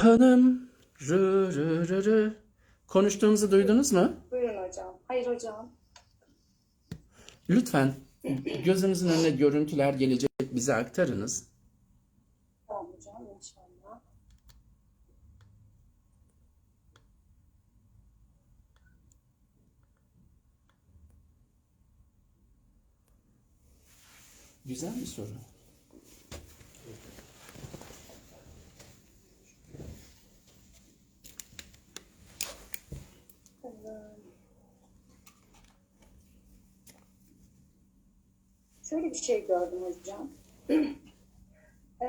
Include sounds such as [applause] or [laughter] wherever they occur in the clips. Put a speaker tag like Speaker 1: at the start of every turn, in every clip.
Speaker 1: Hanım rı rı rı rı. Konuştuğumuzu duydunuz mu?
Speaker 2: Buyurun hocam. Hayır hocam.
Speaker 1: Lütfen gözünüzün önüne görüntüler gelecek bize aktarınız.
Speaker 2: Tamam hocam inşallah.
Speaker 1: Güzel bir soru.
Speaker 2: Şöyle bir şey gördüm hocam. [clears throat] Ee,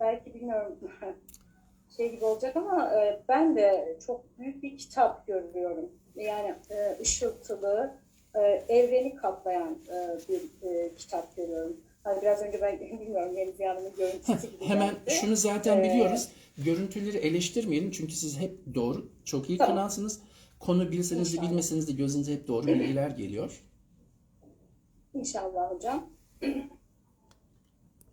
Speaker 2: belki bilmiyorum [laughs] şey gibi olacak ama e, ben de çok büyük bir kitap görüyorum. Yani e, ışıltılı, e, evreni kaplayan e, bir e, kitap görüyorum. Hani biraz önce ben [laughs] bilmiyorum Deniz Hanım'ın görüntüsü gibi
Speaker 1: Hemen
Speaker 2: geldi.
Speaker 1: şunu zaten
Speaker 2: Ee,
Speaker 1: biliyoruz. Görüntüleri eleştirmeyelim çünkü siz hep doğru, çok iyi
Speaker 2: Tamam.
Speaker 1: kanalsınız. Konu bilseniz de bilmeseniz de gözünüze hep doğru bilgiler geliyor.
Speaker 2: İnşallah hocam. [clears throat]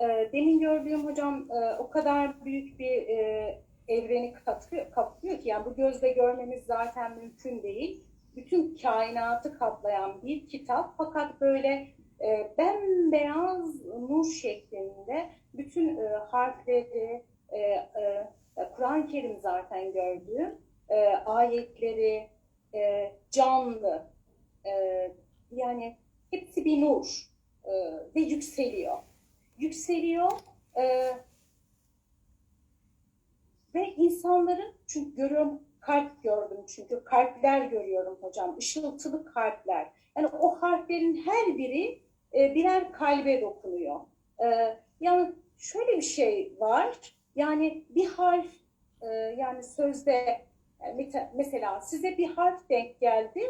Speaker 2: Ee, Demin gördüğüm hocam e, o kadar büyük bir e, evreni kaplıyor, kaplıyor ki yani bu gözle görmemiz zaten mümkün değil. Bütün kainatı kaplayan bir kitap fakat böyle e, bembeyaz nur şeklinde bütün e, harfleri, e, e, Kur'an-ı Kerim zaten gördüğüm e, ayetleri e, canlı e, yani hepsi bir nur e, ve yükseliyor. Yükseliyor e, ve insanların çünkü görüyorum kalp gördüm çünkü kalpler görüyorum hocam ışıltılı kalpler. Yani o harflerin her biri e, birer kalbe dokunuyor. E, yani şöyle bir şey var yani bir harf e, yani sözde mesela size bir harf denk geldi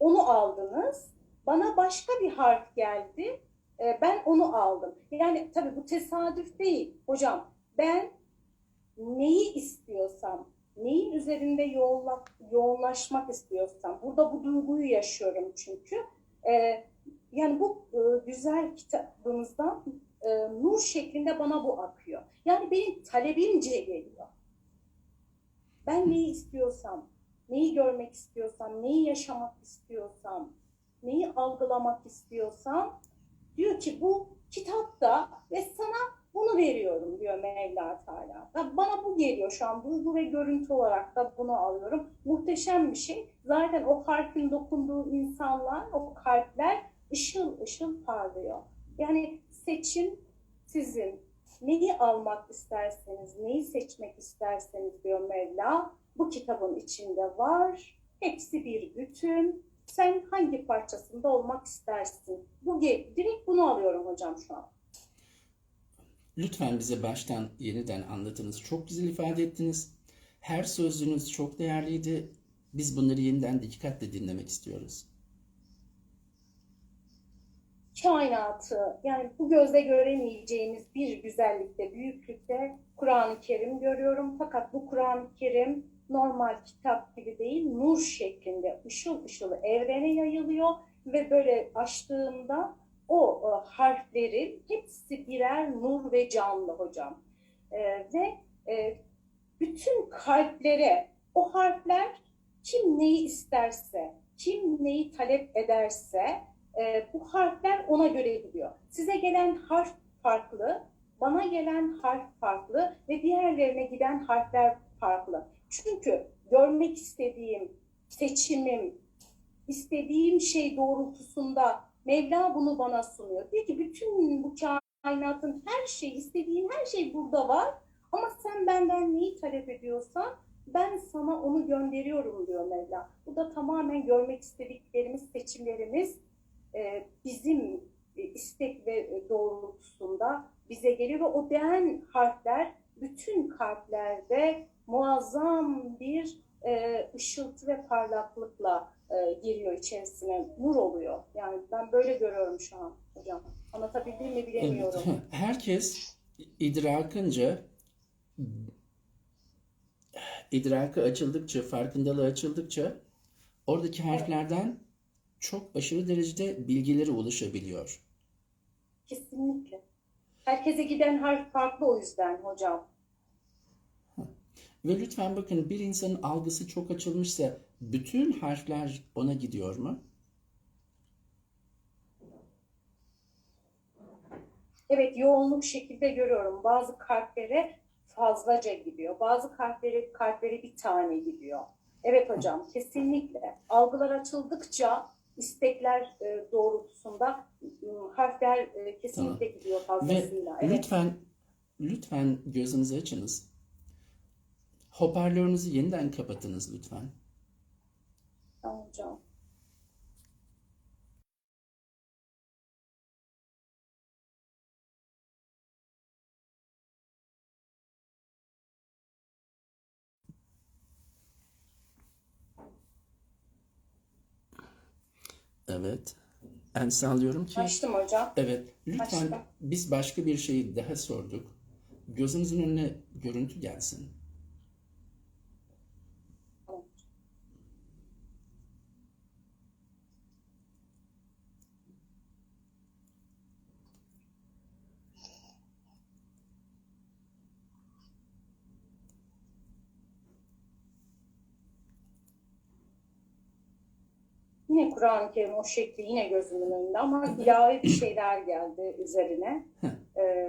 Speaker 2: onu aldınız. Bana başka bir harf geldi. e, Ben onu aldım. Yani tabii bu tesadüf değil. Hocam ben neyi istiyorsam, neyin üzerinde yoğunla, yoğunlaşmak istiyorsam, burada bu duyguyu yaşıyorum çünkü. E, yani bu e, güzel kitabımızdan e, nur şeklinde bana bu akıyor. Yani benim talebimce geliyor. Ben neyi istiyorsam, neyi görmek istiyorsam, neyi yaşamak istiyorsam, neyi algılamak istiyorsam diyor ki bu kitapta ve sana bunu veriyorum diyor Mevla Teala. Bana bu geliyor şu an duygu ve görüntü olarak da bunu alıyorum. Muhteşem bir şey. Zaten o harfin dokunduğu insanlar, o kalpler ışıl ışıl parlıyor. Yani seçim sizin. Neyi almak isterseniz, neyi seçmek isterseniz diyor Mevla. Bu kitabın içinde var. Hepsi bir bütün. Sen hangi parçasında olmak istersin? Bu direkt bunu alıyorum hocam şu an.
Speaker 1: Lütfen bize baştan yeniden anlatınız. Çok güzel ifade ettiniz. Her sözünüz çok değerliydi. Biz bunları yeniden dikkatle dinlemek istiyoruz.
Speaker 2: kainatı yani bu gözle göremeyeceğimiz bir güzellikte, büyüklükte Kur'an-ı Kerim görüyorum. Fakat bu Kur'an-ı Kerim normal kitap gibi değil, nur şeklinde ışıl ışıl evrene yayılıyor ve böyle açtığımda o e, harflerin hepsi birer nur ve canlı hocam. E, ve e, bütün kalplere o harfler kim neyi isterse, kim neyi talep ederse e, bu harfler ona göre gidiyor. Size gelen harf farklı, bana gelen harf farklı ve diğerlerine giden harfler farklı. Çünkü görmek istediğim, seçimim, istediğim şey doğrultusunda Mevla bunu bana sunuyor. Diyor ki bütün bu kainatın her şeyi, istediğin her şey burada var. Ama sen benden neyi talep ediyorsan ben sana onu gönderiyorum diyor Mevla. Bu da tamamen görmek istediklerimiz, seçimlerimiz e, bizim e, istek ve doğrultusunda bize geliyor ve o değen harfler bütün kalplerde muazzam bir e, ışıltı ve parlaklıkla e, giriyor içerisine, nur oluyor. Yani ben böyle görüyorum şu an hocam. Anlatabildim mi bilemiyorum.
Speaker 1: Evet. [laughs] Herkes idrakınca idraki açıldıkça, farkındalığı açıldıkça oradaki harflerden çok aşırı derecede bilgilere ulaşabiliyor.
Speaker 2: Kesinlikle. Herkese giden harf farklı o yüzden hocam.
Speaker 1: Ve lütfen bakın bir insanın algısı çok açılmışsa bütün harfler ona gidiyor mu?
Speaker 2: Evet yoğunluk şekilde görüyorum. Bazı kalplere fazlaca gidiyor. Bazı kalplere, kalplere bir tane gidiyor. Evet hocam kesinlikle. Algılar açıldıkça istekler e, doğrultusunda e, harfler e, kesinlikle gidiyor
Speaker 1: Ve
Speaker 2: fazlasıyla. Evet.
Speaker 1: lütfen lütfen gözünüzü açınız. Hoparlörünüzü yeniden kapatınız lütfen.
Speaker 2: Tamam hocam.
Speaker 1: Evet. Ben sağlıyorum ki
Speaker 2: Açtım hocam.
Speaker 1: Evet, lütfen
Speaker 2: Başka?
Speaker 1: biz başka bir şeyi daha sorduk. Gözünüzün önüne görüntü gelsin.
Speaker 2: Tamam. Yine Kur'an-ı Kerim o şekli yine gözümün önünde ama ilave bir şeyler geldi üzerine. Ee,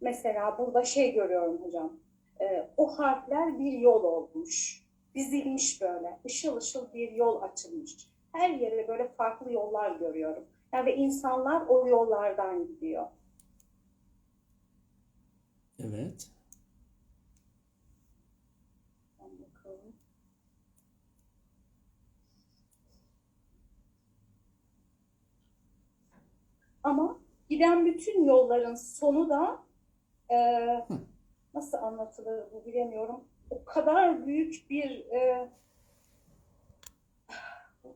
Speaker 2: mesela burada şey görüyorum hocam. Ee, o harfler bir yol olmuş. Dizilmiş böyle. Işıl ışıl bir yol açılmış. Her yere böyle farklı yollar görüyorum. Yani ve insanlar o yollardan gidiyor.
Speaker 1: Evet.
Speaker 2: Ama giden bütün yolların sonu da e, nasıl anlatılır bu bilemiyorum. O kadar büyük bir e,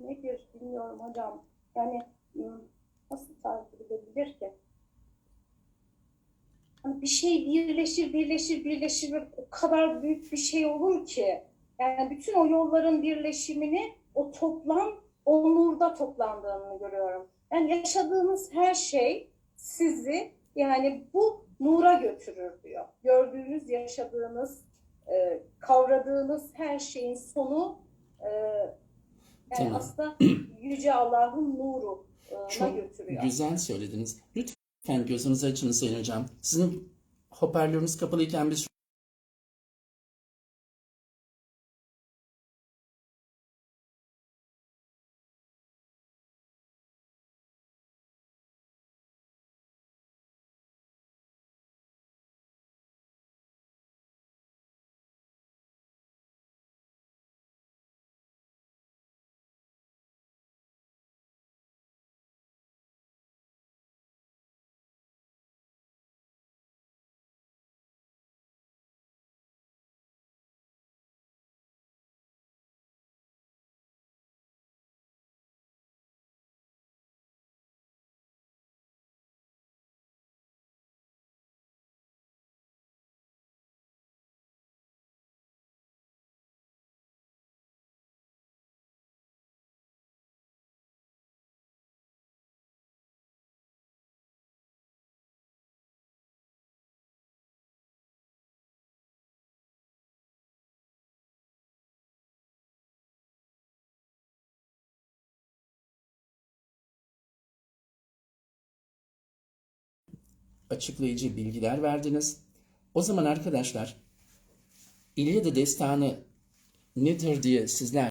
Speaker 2: nedir bilmiyorum hocam. Yani nasıl tarif edilebilir ki? Hani bir şey birleşir, birleşir, birleşir ve o kadar büyük bir şey olur ki. Yani bütün o yolların birleşimini o toplam o nurda toplandığını görüyorum. Yani yaşadığınız her şey sizi yani bu nura götürür diyor. Gördüğünüz, yaşadığınız, e, kavradığınız her şeyin sonu e, yani
Speaker 1: Tamam.
Speaker 2: aslında [clears throat] Yüce Allah'ın nuru e,
Speaker 1: Çok
Speaker 2: götürüyor.
Speaker 1: güzel söylediniz. Lütfen gözünüzü açın Sayın Hocam. Sizin hoparlörünüz kapalıyken biz açıklayıcı bilgiler verdiniz. O zaman arkadaşlar İlyada Destanı nedir diye sizler